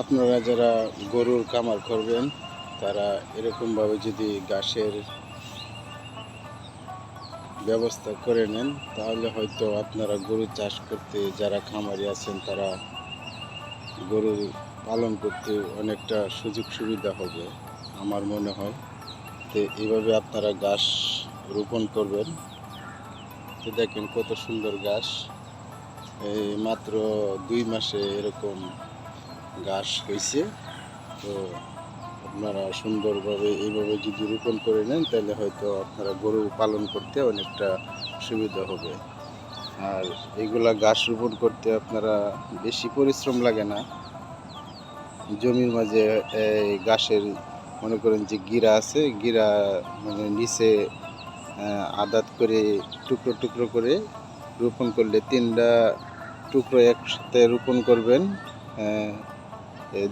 আপনারা যারা গরুর কামার করবেন, তারা এরকমভাবে যদি ঘাসের ব্যবস্থা করে নেন, তাহলে হয়তো আপনারা গরু চাষ করতে যারা খামারি আছেন, তারা গরু পালন করতে অনেকটা সুযোগ সুবিধা হবে, আমার মনে হয়। তো এইভাবে আপনারা ঘাস রোপণ করবেন। তো দেখেন কত সুন্দর ঘাস। এই মাত্র দুই মাসে এরকম ঘাস হয়েছে তো আপনারা সুন্দরভাবে এইভাবে যদি রোপণ করে নেন, তাহলে হয়তো আপনারা গরু পালন করতে অনেকটা সুবিধা হবে। আর এগুলা ঘাস রোপণ করতে আপনারা বেশি পরিশ্রম লাগে না। জমির মাঝে এই ঘাসের মনে করেন যে গিরা আছে, গিরা মানে নিচে আদাত করে টুকরো টুকরো করে রোপণ করলে তিনটা টুকরো একসাথে রোপণ করবেন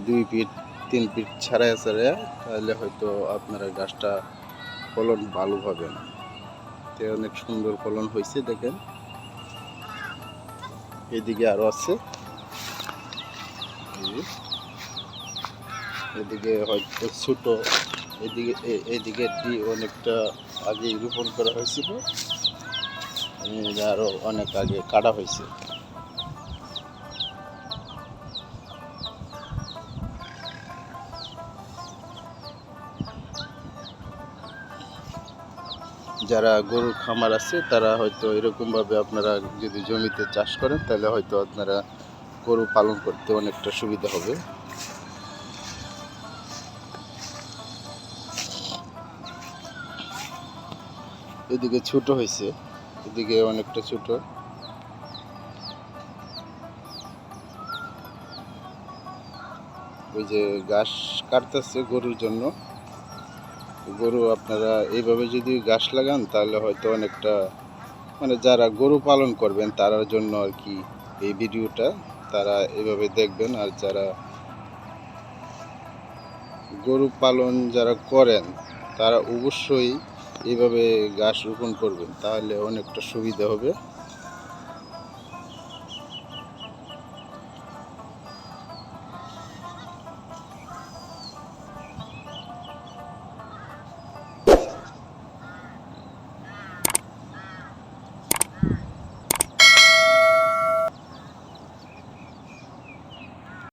দুই ফিট, তিন ফিট ছাড়াই ছাড়াই তাহলে হয়তো আপনারা গাছটা ফলন ভালো পাবেন তো অনেক সুন্দর ফলন হয়েছে, দেখেন। এদিকে আরও আছে। এদিকে হয়তো ছোটো, এদিকে এদিকে এটি অনেকটা আগে রোপণ করা হয়েছিল। এই আরও অনেক আগে কাটা হয়েছে। যারা গরুর খামার আছে, তারা হয়তো এরকমভাবে আপনারা যদি জমিতে চাষ করেন, তাহলে হয়তো আপনারা গরু পালন করতে অনেকটা সুবিধা হবে। এদিকে ছোট হয়েছে, এদিকে অনেকটা ছোট। ওই যে ঘাস কাটতেছে গরুর জন্য। গরু আপনারা এইভাবে যদি গাছ লাগান, তাহলে হয়তো অনেকটা মানে যারা গরু পালন করবেন, তারার জন্য আর কি এই ভিডিওটা তারা এভাবে দেখবেন। আর যারা গরু পালন যারা করেন, তারা অবশ্যই এইভাবে গাছ রোপণ করবেন, তাহলে অনেকটা সুবিধা হবে।